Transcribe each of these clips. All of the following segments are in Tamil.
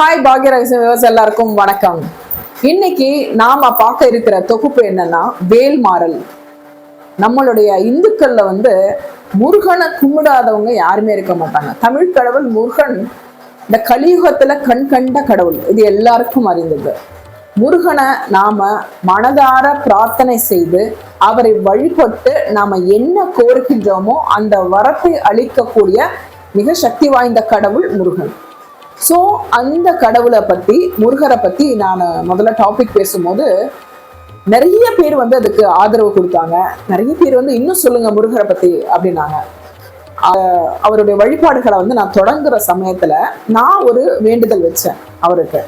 ஹாய் பாக்யராஜ் எல்லாருக்கும் வணக்கம். இன்னைக்கு நாம பார்க்க இருக்கிற தொகுப்பு என்னன்னா வேல்மாறல் நம்மளுடைய இந்துக்கள்ல வந்து முருகனை கும்பிடாதவங்க யாருமே இருக்க மாட்டாங்க. தமிழ் கடவுள் முருகன் இந்த கலியுகத்துல கண் கண்ட கடவுள். இது எல்லாருக்கும் அறிந்தது. முருகனை நாம மனதார பிரார்த்தனை செய்து அவரை வழிபட்டு நாம என்ன கோருகின்றோமோ அந்த வரத்தை அளிக்கக்கூடிய மிக சக்தி வாய்ந்த கடவுள் முருகன். ஸோ அந்த கடவுளை பற்றி முருகரை பத்தி நான் முதல்ல டாபிக் பேசும்போது நிறைய பேர் வந்து அதுக்கு ஆதரவு கொடுத்தாங்க. நிறைய பேர் வந்து இன்னும் சொல்லுங்க முருகரை பற்றி அப்படின்னாங்க. அவருடைய வழிபாடுகளை வந்து நான் தொடங்குற சமயத்துல நான் ஒரு வேண்டுதல் வச்சேன் அவருக்கு.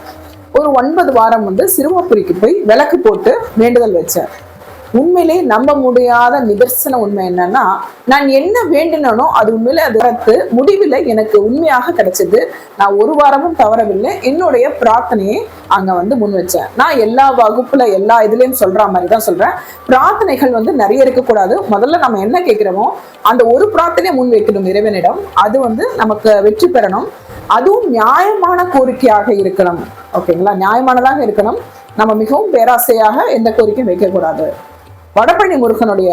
ஒரு ஒன்பது வாரம் வந்து சிறுவப்புரிக்கு போய் விளக்கு போட்டு வேண்டுதல் வச்சேன். உண்மையிலே நம்ப முடியாத நிதர்சன உண்மை என்னன்னா நான் என்ன வேண்டினனோ அது உண்மையிலே அது வரத்து முடிவில் எனக்கு உண்மையாக கிடைச்சது. நான் ஒரு வாரமும் தவறவில்லை. என்னுடைய பிரார்த்தனையை அங்க வந்து முன் வச்சேன். நான் எல்லா வகுப்புல எல்லா இதுலயும் சொல்ற மாதிரி தான் சொல்றேன். பிரார்த்தனைகள் வந்து நிறைய இருக்கக்கூடாது முதல்ல நம்ம என்ன கேட்கிறோமோ அந்த ஒரு பிரார்த்தனையை முன் வைக்கணும் இறைவனிடம். அது வந்து நமக்கு வெற்றி பெறணும். அதுவும் நியாயமான கோரிக்கையாக இருக்கணும். ஓகேங்களா? நியாயமானதாக இருக்கணும். நம்ம மிகவும் பேராசையாக எந்த கோரிக்கையும் வைக்கக்கூடாது. வடபழனி முருகனுடைய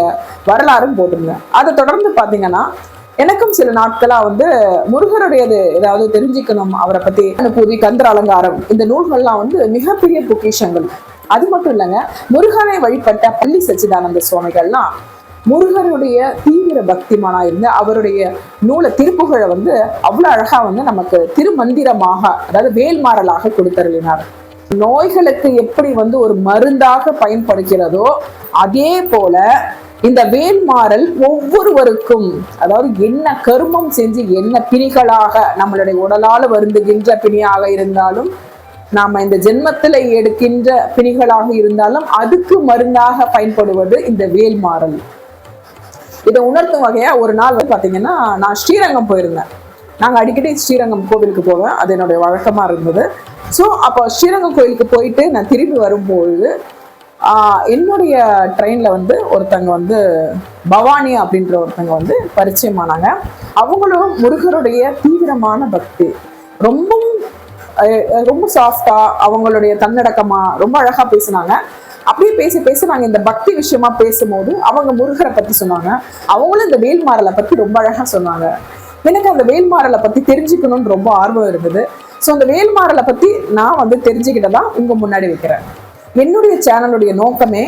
வரலாறும் போட்டிருந்தேன். அதை தொடர்ந்து பார்த்தீங்கன்னா எனக்கும் சில நாட்களா வந்து முருகருடையது ஏதாவது தெரிஞ்சுக்கணும் அவரை பற்றி அனுப்பூதி கந்தர் அலங்காரம் இந்த நூல்கள்லாம் வந்து மிகப்பெரிய பொக்கிஷங்கள். அது மட்டும் இல்லைங்க முருகனை வழிபட்ட பள்ளி சச்சிதானந்த சுவாமிகள்லாம் முருகனுடைய தீவிர பக்திமானா இருந்து அவருடைய நூலை திருப்புகழை வந்து அவ்வளவு அழகா வந்து நமக்கு திருமந்திரமாக அதாவது வேல்மாறலாக கொடுத்தருளினார். நோய்களுக்கு எப்படி வந்து ஒரு மருந்தாக பயன்படுகிறதோ அதே போல இந்த வேல்மாறல் ஒவ்வொருவருக்கும் அதாவது என்ன கருமம் செஞ்சு என்ன பிணிகளாக நம்மளுடைய உடலால் வருந்துகின்ற பிணியாக இருந்தாலும் நாம இந்த ஜென்மத்தில் எடுக்கின்ற பிணிகளாக இருந்தாலும் அதுக்கு மருந்தாக பயன்படுவது இந்த வேல்மாறல். இதை உணர்த்தும் வகையா ஒரு நாள் வந்து பார்த்தீங்கன்னா நான் ஸ்ரீரங்கம் போயிருந்தேன். நாங்கள் அடிக்கடி ஸ்ரீரங்கம் கோவிலுக்கு போவேன். அது என்னுடைய வழக்கமாக இருந்தது. ஸோ அப்போ ஸ்ரீரங்கம் கோயிலுக்கு போயிட்டு நான் திரும்பி வரும்பொழுது என்னுடைய ட்ரெயினில் வந்து ஒருத்தங்க வந்து பவானி அப்படின்ற ஒருத்தங்க வந்து பரிச்சயமானாங்க. அவங்களும் முருகருடைய தீவிரமான பக்தி. ரொம்பவும் ரொம்ப சாஃப்டாக அவங்களுடைய தன்னடக்கமாக ரொம்ப அழகாக பேசினாங்க. அப்படியே பேசி பேசி நாங்கள் இந்த பக்தி விஷயமா பேசும்போது அவங்க முருகரை பற்றி சொன்னாங்க. அவங்களும் இந்த வேல்மாரலை பற்றி ரொம்ப அழகாக சொன்னாங்க. எனக்கு அந்த வேல்மாறலை பத்தி தெரிஞ்சுக்கணும்னு ரொம்ப ஆர்வம் இருந்தது. ஸோ அந்த வேல்மாறலை பத்தி நான் வந்து தெரிஞ்சுக்கிட்டதா உங்க முன்னாடி வைக்கிறேன். என்னுடைய சேனலுடைய நோக்கமே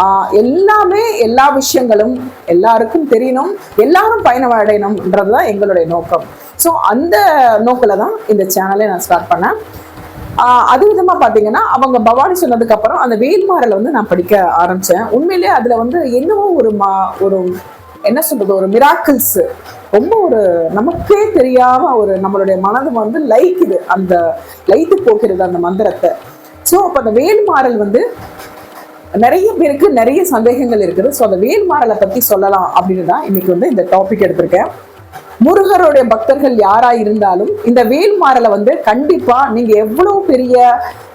ஆஹ், எல்லாமே எல்லா விஷயங்களும் எல்லாருக்கும் தெரியணும் எல்லாரும் பயனடையணும்ன்றது தான் எங்களுடைய நோக்கம். ஸோ அந்த நோக்கில் தான் இந்த சேனலை நான் ஸ்டார்ட் பண்ணேன். ஆஹ் அது விதமா பார்த்தீங்கன்னா அவங்க பவானி சொன்னதுக்கு அப்புறம் அந்த வேல்மாறலை வந்து நான் படிக்க ஆரம்பிச்சேன். உண்மையிலேயே அதுல வந்து என்னவோ ஒரு மா ஒரு என்ன சொல்றது ஒரு மிராக்கிள்ஸ் ரொம்ப ஒரு நமக்கே தெரியாம ஒரு நம்மளுடைய மனது வந்து லைக்குது அந்த லைத்து போகிறது அந்த மந்திரத்தை. ஸோ அப்போ அந்த வேல்மாறல் வந்து நிறைய பேருக்கு நிறைய சந்தேகங்கள் இருக்குது. ஸோ அந்த வேல்மாறலை பத்தி சொல்லலாம் அப்படின்னு தான் இன்னைக்கு வந்து இந்த டாபிக் எடுத்திருக்கேன். முருகருடைய பக்தர்கள் யாரா இருந்தாலும் இந்த வேல்மாறலை வந்து கண்டிப்பா நீங்க எவ்வளவு பெரிய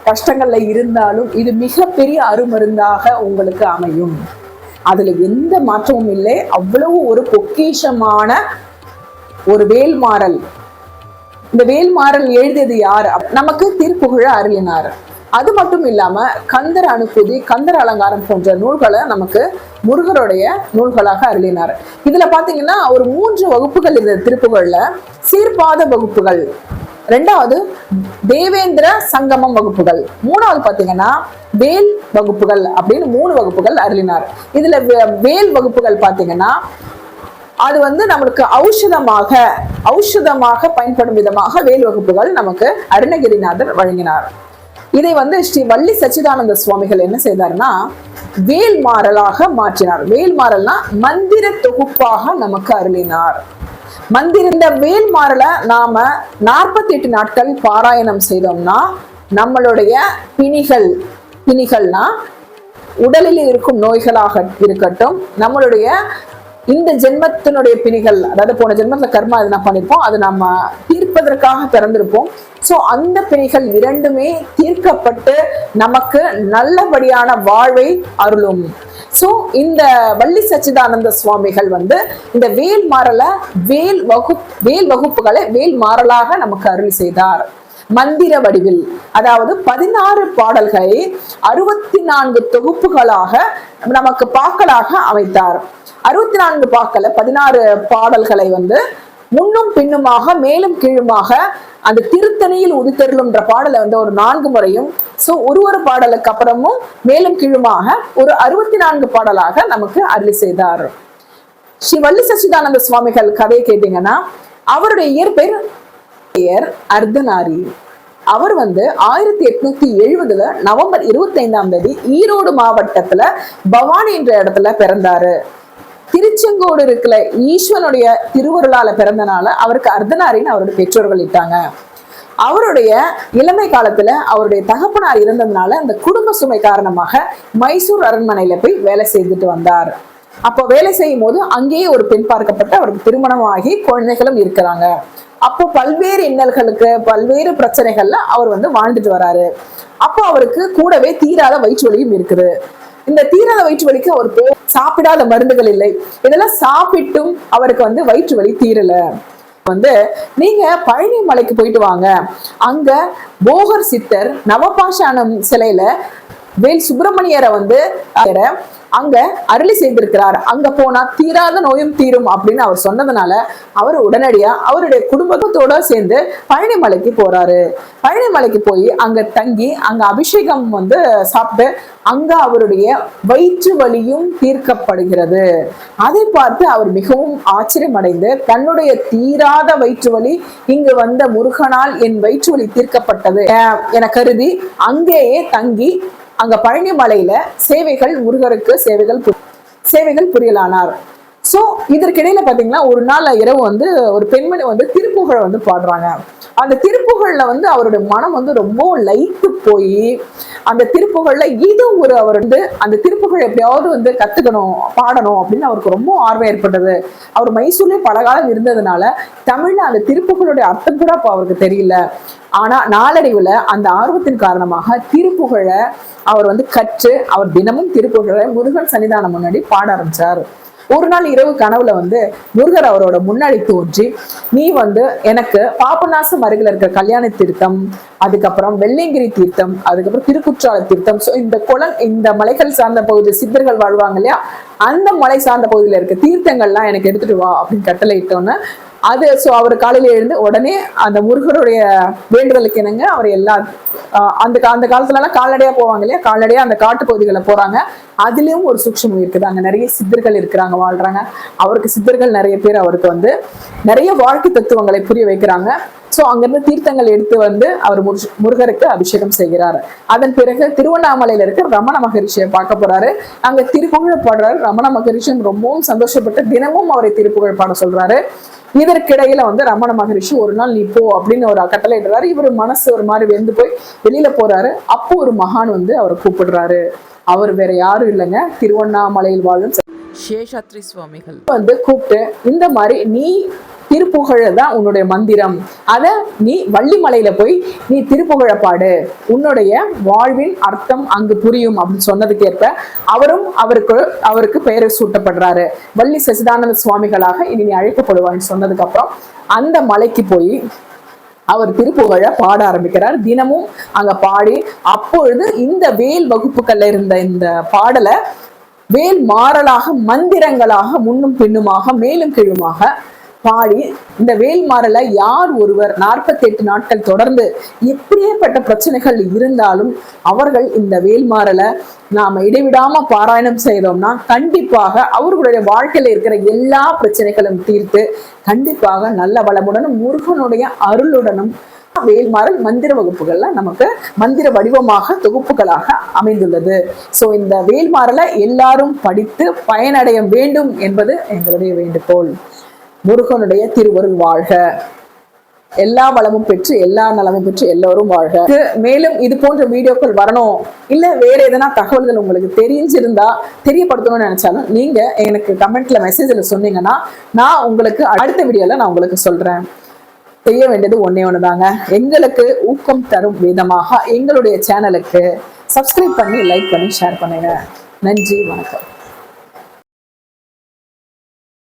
கஷ்டங்கள்ல இருந்தாலும் இது மிகப்பெரிய அருமருந்தாக உங்களுக்கு அமையும். அதுல எந்த மாற்றமும் இல்லை. அவ்வளவு ஒரு பொக்கிஷமான ஒரு வேல்மாறல். இந்த வேல்மாறல் எழுதியது யார்? நமக்கு திருப்புகழ அருளினார். அது மட்டும் இல்லாம கந்தர் அனுப்புதி கந்தர் அலங்காரம் போன்ற நூல்களை நமக்கு முருகருடைய நூல்களாக அருளினார். இதுல பாத்தீங்கன்னா ஒரு மூன்று வகுப்புகள் இந்த திருப்புகழ்ல. சீர்பாத வகுப்புகள். ரெண்டாவது தேவேந்திர சங்கமம் வகுப்புகள். மூணாவது பாத்தீங்கன்னா வேல் வகுப்புகள் அப்படின்னு மூணு வகுப்புகள் அருளினார். இதுல வேல் வகுப்புகள் பார்த்தீங்கன்னா அது வந்து நம்மளுக்கு ஔஷதமாக ஔஷதமாக பயன்படும் விதமாக வேல் வகுப்புகள் நமக்கு அருணகிரிநாதர் வழங்கினார். இதை வந்து ஸ்ரீ வள்ளி சச்சிதானந்த சுவாமிகள் என்ன செய்தார்னா வேல் மாறலாக மாற்றினார். வேல் மாறல்னா மந்திர தொகுப்பாக நமக்கு அருளினார். மந்திருந்த வேல் நாம நாற்பத்தி எட்டு நாட்கள் பாராயணம் செய்தோம்னா நம்மளுடைய பிணிகள் பிணிகள்னா உடலில் இருக்கும் நோய்களாக இருக்கட்டும் நம்மளுடைய இந்த ஜென்மத்தினுடைய பிணிகள் அதாவது போன ஜென்மத்துல கர்மா எதுனா பண்ணிருப்போம் அது நம்ம தீர்ப்பதற்காக பிறந்திருப்போம். சோ அந்த பிணிகள் இரண்டுமே தீர்க்கப்பட்டு நமக்கு நல்லபடியான வாழ்வை அருளும். சோ இந்த வள்ளி சச்சிதானந்த சுவாமிகள் வந்து இந்த வேல் மாறல வேல் வகு வேல் வகுப்புகளை வேல் மாறலாக நமக்கு அருள் செய்தார். மந்திர வடிவில் அதாவது பதினாறு பாடல்களை அறுபத்தி நான்கு தொகுப்புகளாக நமக்கு பாக்களாக அமைத்தார். அறுபத்தி நான்கு பாக்கல பதினாறு பாடல்களை வந்து முன்னும் பின்னுமாக மேலும் கீழுமாக அந்த திருத்தணியில் உதித்தருளும்ன்ற பாடலை வந்து ஒரு நான்கு முறையும் ஸோ ஒரு ஒரு பாடலுக்கு அப்புறமும் மேலும் கீழுமாக ஒரு அறுபத்தி நான்கு பாடலாக நமக்கு அருளி செய்தார். ஸ்ரீ வள்ளி சச்சிதானந்த சுவாமிகள் கதையை கேட்டீங்கன்னா அவருடைய இயற்பெயர் பெயர் அர்த்தநாரி. அவர் வந்து ஆயிரத்தி எட்நூத்தி எழுபதுல நவம்பர் இருபத்தி ஐந்தாம் தேதி ஈரோடு மாவட்டத்துல பவானி என்ற இடத்துல பிறந்தாரு. திருச்செங்கோடு இருக்கிற ஈஸ்வனுடைய திருவருளால பிறந்தனால அவருக்கு அர்த்தநாரின்னு அவருடைய பெற்றோர்கள் இட்டாங்க. அவருடைய இளமை காலத்துல அவருடைய தகப்பனார் இருந்ததுனால அந்த குடும்ப சுமை காரணமாக மைசூர் அரண்மனையில போய் வேலை செய்துட்டு வந்தார். அப்போ வேலை செய்யும் போது அங்கேயே ஒரு பெண் பார்க்கப்பட்டு அவருக்கு திருமணமாகி குழந்தைகளும் இருக்கிறாங்க. அப்போ பல்வேறு இன்னல்களுக்கு பல்வேறு பிரச்சனைகள்ல அவர் வந்து வாழ்ந்துட்டு வராரு. அப்போ அவருக்கு கூடவே தீராத வயிற்று வலியும் இருக்குது. இந்த தீராத வயிற்று வலிக்கு அவர் போ சாப்பிடாத மருந்துகள் இல்லை. இதெல்லாம் சாப்பிட்டும் அவருக்கு வந்து வயிற்று வலி தீரல. வந்து நீங்க பழனி மலைக்கு போயிட்டு வாங்க. அங்க போகர் சித்தர் நவபாஷானம் சிலையில வேல் சுப்பிரமணியரை வந்து அங்க அருளி செய்திருக்கிறார். அங்க போனா தீராத நோயும் தீரும் அப்படின்னு அவர் சொன்னதுனால அவர் உடனடியா அவருடைய குடும்பத்தோட சேர்ந்து பழனிமலைக்கு போறாரு. பழனிமலைக்கு போய் அங்க தங்கி அங்க அபிஷேகம் வந்து சாப்பிட்டு அங்க அவருடைய வயிற்று வலியும் தீர்க்கப்படுகிறது. அதை பார்த்து அவர் மிகவும் ஆச்சரியமடைந்து தன்னுடைய தீராத வயிற்று வலி இங்கு வந்த முருகனால் என் வயிற்று வலி தீர்க்கப்பட்டது. என கருதி அங்கேயே தங்கி அங்க பழனி மலையில சேவைகள் முருகருக்கு சேவைகள் சேவைகள் புரியலானார். சோ இதற்கிடையில பாத்தீங்கன்னா ஒரு நாள் இரவு வந்து ஒரு பெண்மணி வந்து திருப்புகழ் வந்து பாடுறாங்க. அந்த திருப்புகழ்ல வந்து அவருடைய மனம் வந்து ரொம்ப லைட்டு போய் அந்த திருப்புகழ்ல இது ஒரு அவர் வந்து அந்த திருப்புகழ் எப்படியாவது வந்து கத்துக்கணும் பாடணும் அப்படின்னு அவருக்கு ரொம்ப ஆர்வம் ஏற்பட்டது. அவர் மைசூர்லேயே பல காலம் இருந்ததுனால தமிழ்ல அந்த திருப்புகளுடைய அர்த்தம் கூட அப்போ அவருக்கு தெரியல. ஆனா நாளடைவுல அந்த ஆர்வத்தின் காரணமாக திருப்புகழை அவர் வந்து கற்று அவர் தினமும் திருப்புகழை முருகன் சன்னிதானம் முன்னாடி பாட ஆரம்பிச்சார். ஒரு நாள் இரவு கனவுல வந்து முருகர் அவரோட முன்னாடி தோன்றி நீ வந்து எனக்கு பாபநாசம் அருகில் இருக்கிற கல்யாண தீர்த்தம் அதுக்கப்புறம் வெள்ளையங்கிரி தீர்த்தம் அதுக்கப்புறம் திருக்குற்றால தீர்த்தம். ஸோ இந்த குளம் இந்த மலைகள் சார்ந்த பகுதி சித்தர்கள் வாழ்வாங்க இல்லையா? அந்த மலை சார்ந்த பகுதியில் இருக்க தீர்த்தங்கள்லாம் எனக்கு எடுத்துட்டு வா அப்படின்னு கட்டளை இட்டோன்னு அது ஸோ அவர் காலையில் எழுந்து உடனே அந்த முருகருடைய வேண்டுதலுக்கு என்னங்க அவர் எல்லா அந்த அந்த காலத்துலலாம் கால்நடையா போவாங்க இல்லையா? கால்நடையாக அந்த காட்டு பகுதிகளில் போறாங்க. அதுலயும் ஒரு சூக்ஷம் இருக்குது. அங்கே நிறைய சித்தர்கள் இருக்கிறாங்க வாழ்றாங்க. அவருக்கு சித்தர்கள் நிறைய பேர் அவருக்கு வந்து நிறைய வாழ்க்கை தத்துவங்களை புரிய வைக்கிறாங்க. ஸோ அங்கிருந்து தீர்த்தங்கள் எடுத்து வந்து அவர் முருகருக்கு அபிஷேகம் செய்கிறார். அதன் பிறகு திருவண்ணாமலையில இருக்க ரமண மகரிஷியை பார்க்க போறாரு. அங்க திருப்புகழ் பாடுறாரு. ரமண மகரிஷன் ரொம்பவும் சந்தோஷப்பட்டு தினமும் அவரை திருப்புகழ் பாட சொல்றாரு. இதற்கிடையில வந்து ரமண மகரிஷி ஒரு நாள் நீ போ அப்படின்னு ஒரு கட்டளை இடுறாரு. இவர் மனசு ஒரு மாதிரி வெந்து போய் வெளியில போறாரு. அப்போ ஒரு மகான் வந்து அவரை கூப்பிடுறாரு. அவர் வேற யாரும் இல்லைங்க. திருவண்ணாமலையில் வாழும் சேஷாத்ரி சுவாமிகள். வந்து கூப்பிட்டு இந்த மாதிரி நீ திருப்புகழ தான் உன்னுடைய மந்திரம். அத நீ வள்ளிமலையில போய் நீ திருப்புகழ பாடு. உன்னுடைய வாழ்வின் அர்த்தம் அங்கு புரியும் அப்படின்னு சொன்னதுக்கு ஏற்ப அவரும் அவருக்கு அவருக்கு பெயரை சூட்டப்படுறாரு. வள்ளி சசிதானந்த சுவாமிகளாக இனி நீ அழைக்கப்படுவான்னு சொன்னதுக்கு அப்புறம் அந்த மலைக்கு போய் அவர் திருப்புகழ பாட ஆரம்பிக்கிறார். தினமும் அங்க பாடி அப்பொழுது இந்த வேல் வகுப்புகள்ல இருந்த இந்த பாடலை வேல் மாறலாக மந்திரங்களாக முன்னும் பின்னுமாக மேலும் கீழுமாக பாடி இந்த வேல்மாறல யார் ஒருவர் நாற்பத்தி எட்டு நாட்கள் தொடர்ந்து எப்படியேப்பட்ட பிரச்சனைகள் இருந்தாலும் அவர்கள் இந்த வேல்மாறல நாம இடைவிடாம பாராயணம் செய்தோம்னா கண்டிப்பாக அவர்களுடைய வாழ்க்கையில இருக்கிற எல்லா பிரச்சனைகளும் தீர்த்து கண்டிப்பாக நல்ல வளமுடனும் முருகனுடைய அருளுடனும் வேல்மாறல் மந்திர வகுப்புகள்ல நமக்கு மந்திர வடிவமாக தொகுப்புகளாக அமைந்துள்ளது. சோ இந்த வேல்மாறலை எல்லாரும் படித்து பயனடைய வேண்டும் என்பது எங்களுடைய வேண்டுகோள். முருகனுடைய திருவருள் வாழ்க. எல்லா வளமும் பெற்று எல்லா நலமும் பெற்று எல்லோரும் வாழ்க. மேலும் இது போன்ற வீடியோக்கள் வரணும். இல்ல வேற எதனா தகவல்கள் உங்களுக்கு தெரிஞ்சிருந்தா தெரியப்படுத்தணும்னு நினைச்சாலும் நீங்க எனக்கு கமெண்ட்ல மெசேஜ்ல சொன்னீங்கன்னா நான் உங்களுக்கு அடுத்த வீடியோல நான் உங்களுக்கு சொல்றேன். செய்ய வேண்டியது ஒன்னே ஒண்ணுதாங்க. எங்களுக்கு ஊக்கம் தரும் விதமாக எங்களுடைய சேனலுக்கு சப்ஸ்கிரைப் பண்ணி லைக் பண்ணி ஷேர் பண்ணுங்க. நன்றி வணக்கம்.